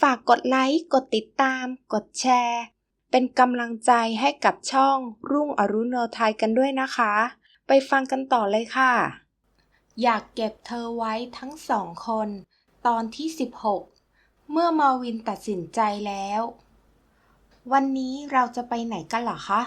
ฝากกดไลค์ กดติดตาม กดแชร์ เป็นกำลังใจให้กับช่องรุ่งอรุณโนไทยกันด้วยนะคะ ไปฟังกันต่อเลยค่ะ อยากเก็บเธอไว้ทั้งสองคน ตอนที่ 16 เมื่อมาวินตัดสินใจแล้ว วันนี้เราจะไปไหนกันเหรอคะ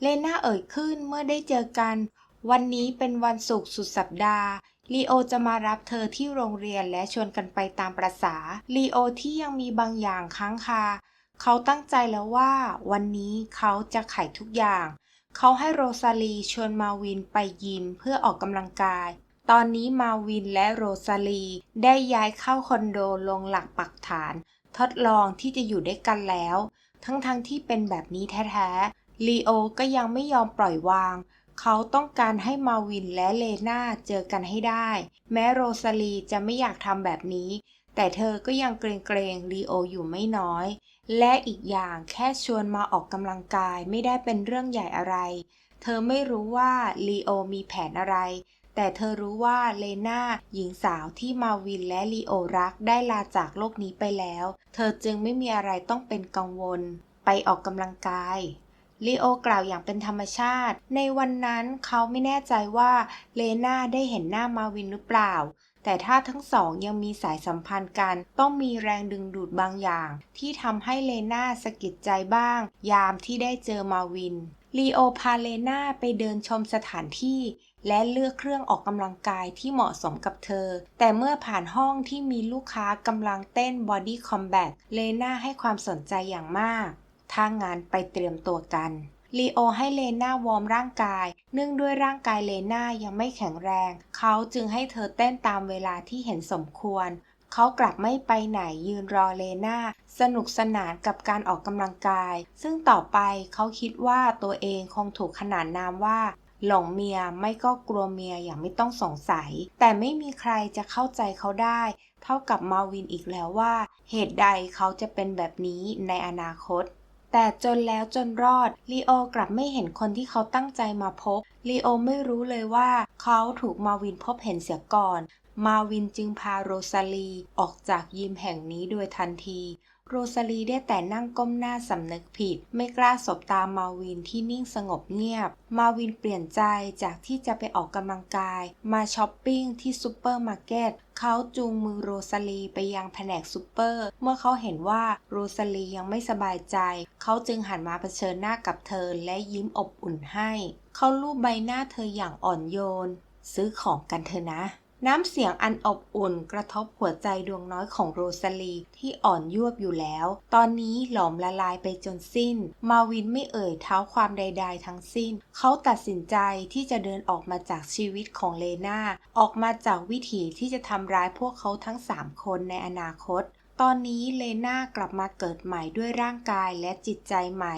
เลน่าเอ่ยขึ้นเมื่อได้เจอกัน วันนี้เป็นวันศุกร์สุดสัปดาห์ ลีโอจะมารับเธอที่โรงเรียนและชวนกันไปตามประษาลีโอที่ยังมีบางอย่างค้างคา เขาตั้งใจแล้วว่าวันนี้เขาจะไขทุกอย่าง เขาให้โรซาลีชวนมาวินไปยิมเพื่อออกกำลังกาย ตอนนี้มาวินและโรซาลีได้ย้ายเข้าคอนโดลงหลักปักฐาน ทดลองที่จะอยู่ด้วยกันแล้ว ทั้งๆทที่เป็นแบบนี้แท้ๆลีโอก็ยังไม่ยอมปล่อยวางเขาต้องการให้มาวินและเลนาเจอกันให้ได้ แม้โรซาลีจะไม่อยากทำแบบนี้ แต่เธอก็ยังเกรงๆลีโออยู่ไม่น้อย และอีกอย่างแค่ชวนมาออกกำลังกายไม่ได้เป็นเรื่องใหญ่อะไร เธอไม่รู้ว่าลีโอมีแผนอะไร แต่เธอรู้ว่าเลนาหญิงสาวที่มาวินและลีโอรักได้ลาจากโลกนี้ไปแล้ว เธอจึงไม่มีอะไรต้องเป็นกังวล ไปออกกำลังกาย ลีโอกล่าวอย่างเป็นธรรมชาติ ในวันนั้นเขาไม่แน่ใจว่าเลนาได้เห็นหน้ามาวินหรือเปล่า แต่ถ้าทั้งสองยังมีสายสัมพันธ์กัน ต้องมีแรงดึงดูดบางอย่าง ที่ทำให้เลนาสะกิดใจบ้าง ยามที่ได้เจอมาวินลีโอพาเลนาไปเดินชมสถานที่และเลือกเครื่องออกกำลังกายที่เหมาะสมกับเธอ แต่เมื่อผ่านห้องที่มีลูกค้ากำลังเต้นบอดี้คอมแบทเลนาให้ความสนใจอย่างมาก ถ้างานไปเตรียมตัวกันลีโอให้เลน่าวอร์มร่างกาย เนื่องด้วยร่างกายเลน่ายังไม่แข็งแรง เขาจึงให้เธอเต้นตามเวลาที่เห็นสมควร เขากลับไม่ไปไหนยืนรอเลน่าสนุกสนานกับการออกกำลังกาย ซึ่งต่อไปเขาคิดว่าตัวเองคงถูกขนานนามว่า หลงเมียไม่ก็กลัวเมียอย่างไม่ต้องสงสัย แต่ไม่มีใครจะเข้าใจเขาได้ เท่ากับมาวินอีกแล้วว่า เหตุใดเขาจะเป็นแบบนี้ในอนาคต แต่จนแล้วจนรอดลีโอกลับไม่เห็นคนที่เขาตั้งใจมาพบลีโอไม่รู้เลยว่าเขาถูกมาวินพบเห็นเสียก่อน มาวินจึงพาโรซาลีออกจากยิมแห่งนี้โดยทันที โรซาลีได้แต่นั่งก้มหน้าสำนึกผิด ไม่กล้าสบตามาวินที่นิ่งสงบเงียบ มาวินเปลี่ยนใจจากที่จะไปออกกำลังกาย มาช้อปปิ้งที่ซูเปอร์มาร์เก็ตเขาจูงมือโรซาลีไปยังแผนกซูเปอร์ เมื่อเขาเห็นว่าโรซาลียังไม่สบายใจ เขาจึงหันมาเผชิญหน้ากับเธอและยิ้มอบอุ่นให้ เขาลูบใบหน้าเธออย่างอ่อนโยน ซื้อของกันเถอะนะ น้ำเสียงอันอบอุ่นกระทบหัวใจดวงน้อยของโรซาลีที่อ่อนยวบอยู่แล้ว ตอนนี้หลอมละลายไปจนสิ้น มาวินไม่เอ่ยเท้าความใด ๆ ทั้งสิ้น เขาตัดสินใจที่จะเดินออกมาจากชีวิตของเลนาออกมาจากวิถีที่จะทำร้ายพวกเขาทั้งสามคนในอนาคตตอนนี้เลนากลับมาเกิดใหม่ด้วยร่างกายและจิตใจใหม่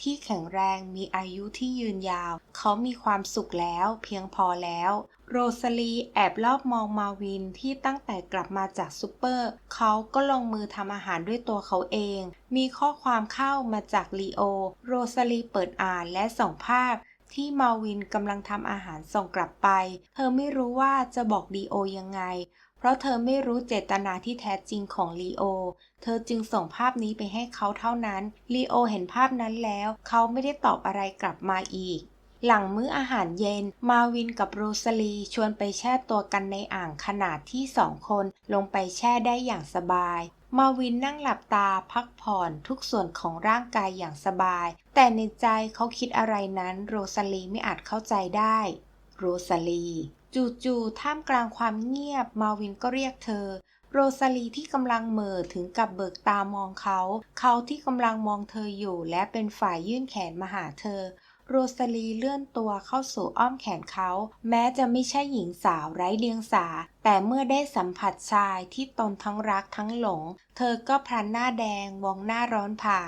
ที่แข็งแรงมีอายุที่ยืนยาว เขามีความสุขแล้วเพียงพอแล้ว โรซาลีแอบลอบมองมาวินที่ตั้งแต่กลับมาจากซูเปอร์ เขาก็ลงมือทำอาหารด้วยตัวเขาเอง มีข้อความเข้ามาจากลีโอ โรซาลีเปิดอ่านและส่งภาพที่มาวินกำลังทำอาหารส่งกลับไป เธอไม่รู้ว่าจะบอกลีโอยังไง เพราะเธอไม่รู้เจตนาที่แท้จริงของลีโอ เธอจึงส่งภาพนี้ไปให้เขาเท่านั้น ลีโอเห็นภาพนั้นแล้ว เขาไม่ได้ตอบอะไรกลับมาอีก หลังมื้ออาหารเย็น มาวินกับโรซาลีชวนไปแช่ตัวกันในอ่างขนาดที่สองคนลงไปแช่ได้อย่างสบายมาวินนั่งหลับตาพักผ่อนทุกส่วนของร่างกายอย่างสบาย แต่ในใจเขาคิดอะไรนั้นโรซาลีไม่อาจเข้าใจได้ โรซาลี จู่ๆท่ามกลางความเงียบ มาวินก็เรียกเธอ โรซาลีที่กำลังเหม่อถึงกับเบิกตามองเขา เขาที่กำลังมองเธออยู่และเป็นฝ่ายยื่นแขนมาหาเธอ โรซาลีเลื่อนตัวเข้าสู่อ้อมแขนเขา แม้จะไม่ใช่หญิงสาวไร้เดียงสา แต่เมื่อได้สัมผัสชายที่ตนทั้งรักทั้งหลง เธอก็พลันหน้าแดงมองหน้าร้อนเผา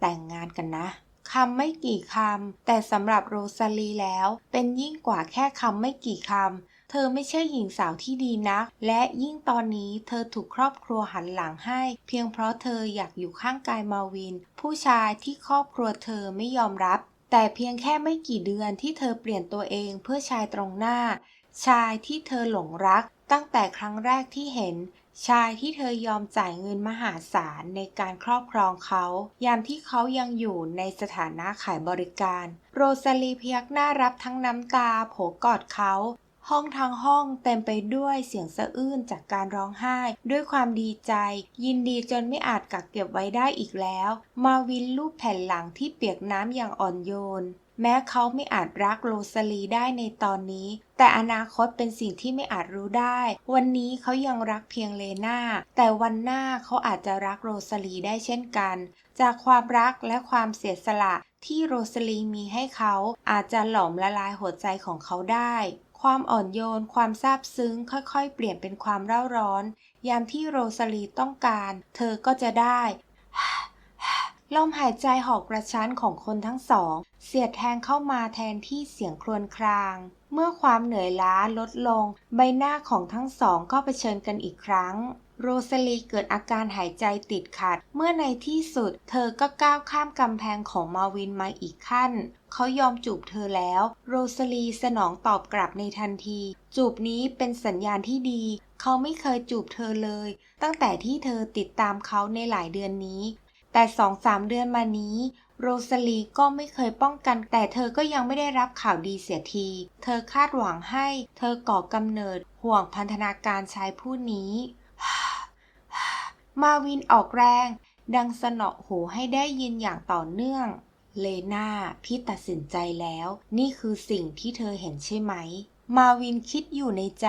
แต่งงานกันนะ คำไม่กี่คำ แต่สำหรับโรซาลีแล้ว เป็นยิ่งกว่าแค่คำไม่กี่คำเธอไม่ใช่หญิงสาวที่ดีนัก และยิ่งตอนนี้เธอถูกครอบครัวหันหลังให้ เพียงเพราะเธออยากอยู่ข้างกายมาวิน ผู้ชายที่ครอบครัวเธอไม่ยอมรับ แต่เพียงแค่ไม่กี่เดือนที่เธอเปลี่ยนตัวเองเพื่อชายตรงหน้า ชายที่เธอหลงรัก ตั้งแต่ครั้งแรกที่เห็น ชายที่เธอยอมจ่ายเงินมหาศาลในการครอบครองเขา ยามที่เขายังอยู่ในสถานะขายบริการ โรซาลีพยักหน้ารับทั้งน้ำตาโผกอดเขา ห้องทั้งห้องเต็มไปด้วยเสียงสะอื้นจากการร้องไห้ ด้วยความดีใจ ยินดีจนไม่อาจกักเก็บไว้ได้อีกแล้ว มาวินลูบแผ่นหลังที่เปียกน้ำอย่างอ่อนโยน แม้เขาไม่อาจรักโรซาลีได้ในตอนนี้ แต่อนาคตเป็นสิ่งที่ไม่อาจรู้ได้ วันนี้เขายังรักเพียงเลนาแต่วันหน้าเขาอาจจะรักโรซาลีได้เช่นกัน จากความรักและความเสียสละที่โรซาลีมีให้เขาอาจจะหลอมละลายหัวใจของเขาได้ ความอ่อนโยน ความซาบซึ้ง ค่อยๆ เปลี่ยนเป็นความเร่าร้อน ยามที่โรซาลีต้องการ เธอก็จะได้ ลมหายใจหอกกระชั้นของคนทั้งสอง เสียดแทงเข้ามาแทนที่เสียงครวญคราง เมื่อความเหนื่อยล้าลดลง ใบหน้าของทั้งสองก็เผชิญกันอีกครั้ง โรซาลีเกิดอาการหายใจติดขัด เมื่อในที่สุด เธอก็ก้าวข้ามกำแพงของมาวินมาอีกขั้น เขายอมจูบเธอแล้ว โรซาลีสนองตอบกลับในทันที จูบนี้เป็นสัญญาณที่ดี เขาไม่เคยจูบเธอเลย ตั้งแต่ที่เธอติดตามเขาในหลายเดือนนี้ แต่สองสามเดือนมานี้ โรซาลีก็ไม่เคยป้องกัน แต่เธอก็ยังไม่ได้รับข่าวดีเสียที เธอคาดหวังให้ เธอก่อกำเนิดห่วงพันธนาการชายผู้นี้ มาวินออกแรง ดังสนอหูให้ได้ยินอย่างต่อเนื่อง เลนาพี่ตัดสินใจแล้ว นี่คือสิ่งที่เธอเห็นใช่ไหม มาวินคิดอยู่ในใจ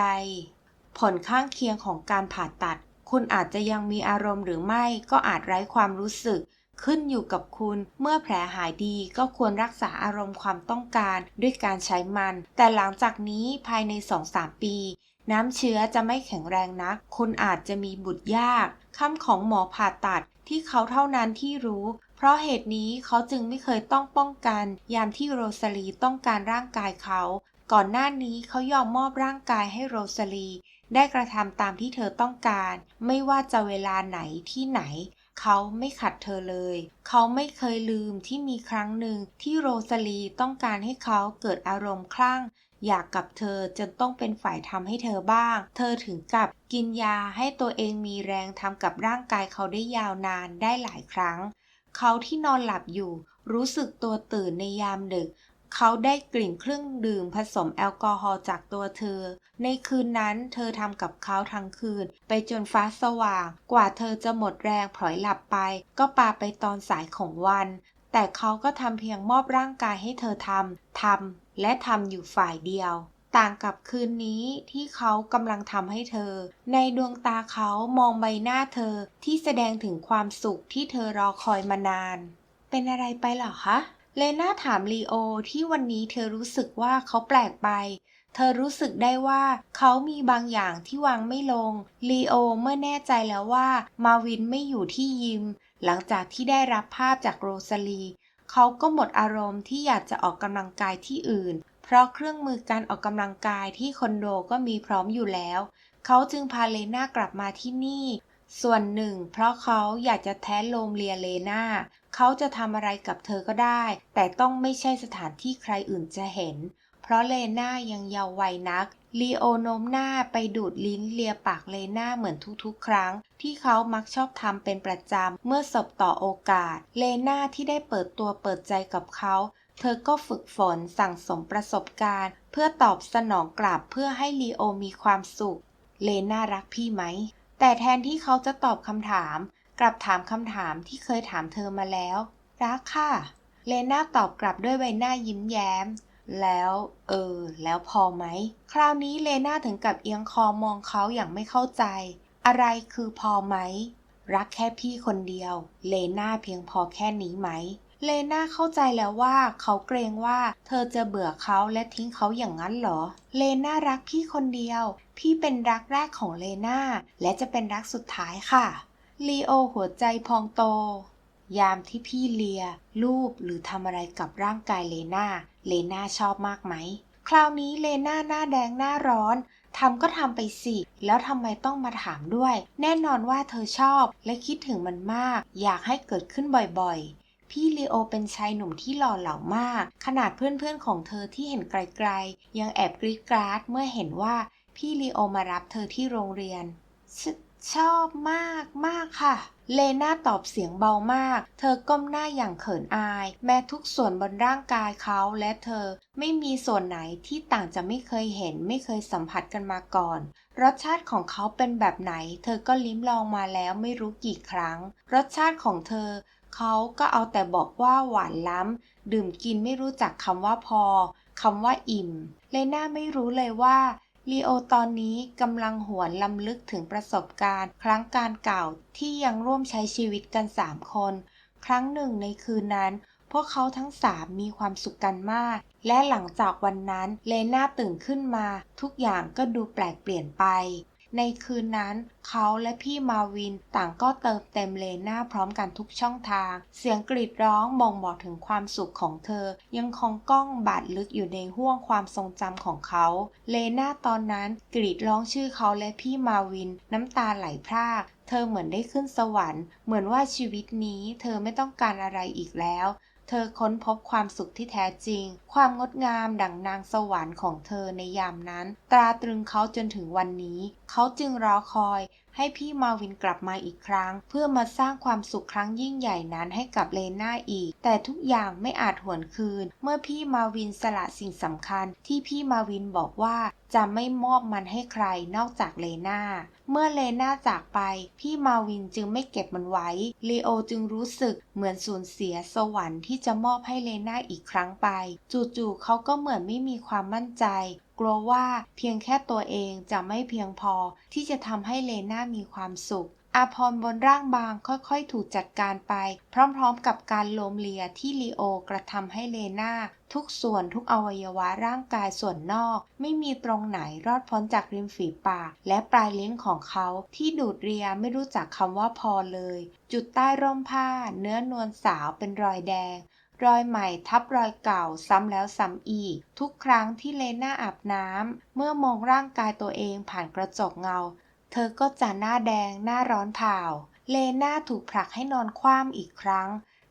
ผลข้างเคียงของการผ่าตัด คุณอาจจะยังมีอารมณ์หรือไม่ก็อาจไร้ความรู้สึก ขึ้นอยู่กับคุณ เมื่อแผลหายดีก็ควรรักษาอารมณ์ความต้องการด้วยการใช้มัน แต่หลังจากนี้ภายใน 2-3 ปี น้ำเชื้อจะไม่แข็งแรงนัก คุณอาจจะมีบุตรยากคำของหมอผ่าตัดที่เขาเท่านั้นที่รู้ เพราะเหตุนี้เขาจึงไม่เคยต้องป้องกัน ยามที่โรซาลีต้องการร่างกายเขา ก่อนหน้านี้เขายอมมอบร่างกายให้โรซาลี ได้กระทำตามที่เธอต้องการ ไม่ว่าจะเวลาไหนที่ไหน เขาไม่ขัดเธอเลย เขาไม่เคยลืมที่มีครั้งหนึ่งที่โรซาลีต้องการให้เขาเกิดอารมณ์คลั่ง อยากกับเธอจนต้องเป็นฝ่ายทำให้เธอบ้าง เธอถึงกับกินยาให้ตัวเองมีแรงทำกับร่างกายเขาได้ยาวนานได้หลายครั้ง เขาที่นอนหลับอยู่ รู้สึกตัวตื่นในยามดึก เขาได้กลิ่นเครื่องดื่มผสมแอลกอฮอล์จากตัวเธอ ในคืนนั้นเธอทำกับเขาทั้งคืน ไปจนฟ้าสว่าง กว่าเธอจะหมดแรงพลอยหลับไป ก็ปาไปตอนสายของวัน แต่เขาก็ทำเพียงมอบร่างกายให้เธอทำ ทำ และทำอยู่ฝ่ายเดียว ต่างกับคืนนี้ที่เขากำลังทำให้เธอ ในดวงตาเขามองใบหน้าเธอที่แสดงถึงความสุขที่เธอรอคอยมานาน เป็นอะไรไปหรอคะ เลน่าถามลีโอที่วันนี้เธอรู้สึกว่าเขาแปลกไป เธอรู้สึกได้ว่าเขามีบางอย่างที่วางไม่ลง ลีโอเมื่อแน่ใจแล้วว่ามาวินไม่อยู่ที่ยิม หลังจากที่ได้รับภาพจากโรซาลี เขาก็หมดอารมณ์ที่อยากจะออกกำลังกายที่อื่น เพราะเครื่องมือการออกกำลังกายที่คอนโดก็มีพร้อมอยู่แล้ว เขาจึงพาเลน่ากลับมาที่นี่ส่วนหนึ่งเพราะเขาอยากจะแท้โลมเลียเลน่า เขาจะทำอะไรกับเธอก็ได้ แต่ต้องไม่ใช่สถานที่ใครอื่นจะเห็น เพราะเลน่ายังเยาว์วัยนักลีโอโนมหน้าไปดูดลิ้นเลียปากเลน่าเหมือนทุกๆ ครั้ง ที่เขามักชอบทำเป็นประจำเมื่อสบต่อโอกาส เลน่าที่ได้เปิดตัวเปิดใจกับเขาเธอก็ฝึกฝนสั่งสมประสบการณ์ เพื่อตอบสนองกลับเพื่อให้ลีโอมีความสุข เลน่ารักพี่ไหม แต่แทนที่เขาจะตอบคำถาม กลับถามคำถามที่เคยถามเธอมาแล้ว รักค่ะ เลน่าตอบกลับด้วยใบหน้ายิ้มแย้ม แล้ว เออ แล้วพอไหม คราวนี้เลน่าถึงกับเอียงคอมองเขาอย่างไม่เข้าใจ อะไรคือพอไหม รักแค่พี่คนเดียว เลน่าเพียงพอแค่นี้ไหม เลน่าเข้าใจแล้วว่าเขาเกรงว่า เธอจะเบื่อเขาและทิ้งเขาอย่างนั้นเหรอ เลน่ารักพี่คนเดียว พี่เป็นรักแรกของเลน่าและจะเป็นรักสุดท้ายค่ะ ลีโอหัวใจพองโต ยามที่พี่เลีย รูปหรือทำอะไรกับร่างกายเลน่า เลน่าชอบมากไหม คราวนี้เลน่าหน้าแดงหน้าร้อนทำก็ทำไปสิ แล้วทำไมต้องมาถามด้วย แน่นอนว่าเธอชอบและคิดถึงมันมาก อยากให้เกิดขึ้นบ่อยๆ พี่ลีโอเป็นชายหนุ่มที่หล่อเหลามาก ขนาดเพื่อนๆของเธอที่เห็นไกลๆ ยังแอบกรี๊ดกราดเมื่อเห็นว่าพี่ลีโอมารับเธอที่โรงเรียน ชอบมากมากค่ะ เลน่าตอบเสียงเบามาก เธอก้มหน้าอย่างเขินอาย แม้ทุกส่วนบนร่างกายเขาและเธอไม่มีส่วนไหนที่ต่างจะไม่เคยเห็น ไม่เคยสัมผัสกันมาก่อน รสชาติของเขาเป็นแบบไหน เธอก็ลิ้มลองมาแล้วไม่รู้กี่ครั้ง รสชาติของเธอ เขาก็เอาแต่บอกว่าหวานล้ำ ดื่มกินไม่รู้จักคำว่าพอคำว่าอิ่ม เลน่าไม่รู้เลยว่า ลีโอตอนนี้กำลังหวนลำลึกถึงประสบการณ์ ครั้งการเก่าที่ยังร่วมใช้ชีวิตกันสามคน ครั้งหนึ่งในคืนนั้น พวกเขาทั้งสามมีความสุขกันมาก และหลังจากวันนั้นเลน่าตื่นขึ้นมา ทุกอย่างก็ดูแปลกเปลี่ยนไป ในคืนนั้น เขาและพี่มาวินต่างก็เติมเต็มเลน่าพร้อมกันทุกช่องทาง เสียงกรีดร้องบ่งบอกถึงความสุขของเธอ ยังคงก้องบาดลึกอยู่ในห้วงความทรงจำของเขา เลน่าตอนนั้นกรีดร้องชื่อเขาและพี่มาวินน้ำตาไหลพรากเธอเหมือนได้ขึ้นสวรรค์ เหมือนว่าชีวิตนี้เธอไม่ต้องการอะไรอีกแล้ว เธอค้นพบความสุขที่แท้จริง ความงดงามดั่งนางสวรรค์ของเธอในยามนั้น ตราตรึงเขาจนถึงวันนี้ เขาจึงรอคอย ให้พี่มาวินกลับมาอีกครั้ง เพื่อมาสร้างความสุขครั้งยิ่งใหญ่นั้นให้กับเลน่าอีก แต่ทุกอย่างไม่อาจหวนคืน เมื่อพี่มาวินสละสิ่งสำคัญ ที่พี่มาวินบอกว่าจะไม่มอบมันให้ใครนอกจากเลน่า เมื่อเลน่าจากไป พี่มาวินจึงไม่เก็บมันไว้ลีโอจึงรู้สึกเหมือนสูญเสียสวรรค์ที่จะมอบให้เลน่าอีกครั้งไป จู่ๆเขาก็เหมือนไม่มีความมั่นใจ กลัวว่าเพียงแค่ตัวเองจะไม่เพียงพอที่จะทำให้เลน่ามีความสุข อาพรบนร่างบางค่อยๆ ถูกจัดการไป พร้อมๆ กับการโลมเลียที่ลีโอกระทำให้เลนาทุกส่วนทุกอวัยวะร่างกายส่วนนอก ไม่มีตรงไหนรอดพ้นจากริมฝีปาก และปลายลิ้นของเขาที่ดูดเรียไม่รู้จักคำว่าพอเลย จุดใต้ร่มผ้า เนื้อนวลสาวเป็นรอยแดงรอยใหม่ทับรอยเก่าซ้ำแล้วซ้ำอีก ทุกครั้งที่เลน่าอาบน้ำเมื่อมองร่างกายตัวเองผ่านกระจกเงา อก็จะหน้าแดงหน้าร้อนเผาเลน่าถูกผลักให้นอนคว่ำอีกครั้ง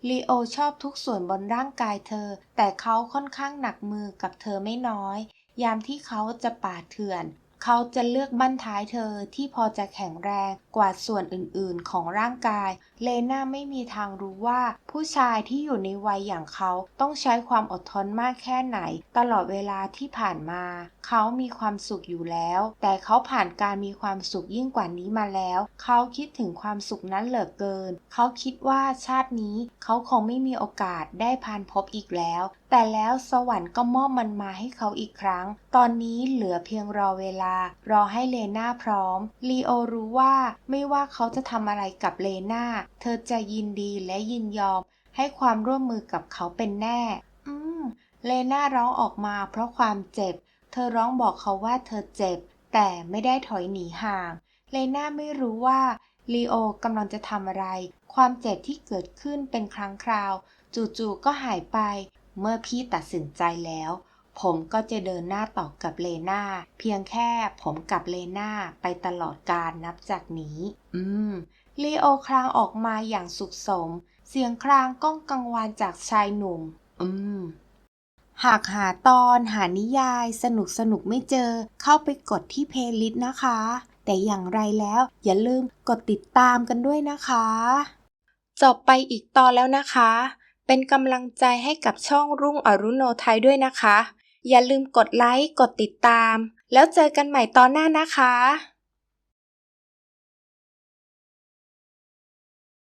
ลีโอชอบทุกส่วนบนร่างกายเธอ แต่เขาค่อนข้างหนักมือกับเธอไม่น้อย ยามที่เขาจะปาดเถื่อน เขาจะเลือกบั้นท้ายเธอที่พอจะแข็งแรงกว่าส่วนอื่นๆของร่างกาย เลน่าไม่มีทางรู้ว่า ผู้ชายที่อยู่ในวัยอย่างเขาต้องใช้ความอดทนมากแค่ไหน ตลอดเวลาที่ผ่านมา เขามีความสุขอยู่แล้ว แต่เขาผ่านการมีความสุขยิ่งกว่านี้มาแล้ว เขาคิดถึงความสุขนั้นเหลือเกิน เขาคิดว่าชาตินี้เขาคงไม่มีโอกาสได้พานพบอีกแล้วแต่แล้วสวรรค์ก็มอบมันมาให้เขาอีกครั้ง ตอนนี้เหลือเพียงรอเวลา รอให้เลน่าพร้อม ลีโอรู้ว่าไม่ว่าเขาจะทำอะไรกับเลน่า เธอจะยินดีและยินยอม ให้ความร่วมมือกับเขาเป็นแน่ อืม เลน่าร้องออกมาเพราะความเจ็บ เธอร้องบอกเขาว่าเธอเจ็บ แต่ไม่ได้ถอยหนีห่าง เลน่าไม่รู้ว่าลีโอกำลังจะทำอะไร ความเจ็บที่เกิดขึ้นเป็นครั้งคราว จู่ๆก็หายไป เมื่อพี่ตัดสินใจแล้ว ผมก็จะเดินหน้าต่อกับเลนาเพียงแค่ผมกับเลนาไปตลอดการนับจากนี้ อืมลีโอครางออกมาอย่างสุขสม เสียงครางก้องกังวานจากชายหนุ่ม อืม หากหาตอนหานิยายสนุกสนุกไม่เจอ เข้าไปกดที่เพลย์ลิสต์นะคะ แต่อย่างไรแล้วอย่าลืมกดติดตามกันด้วยนะคะ จบไปอีกตอนแล้วนะคะ เป็นกำลังใจให้กับช่องรุ่งอรุโนไทยด้วยนะคะ อย่าลืมกดไลค์ กดติดตาม แล้วเจอกันใหม่ตอนหน้านะคะ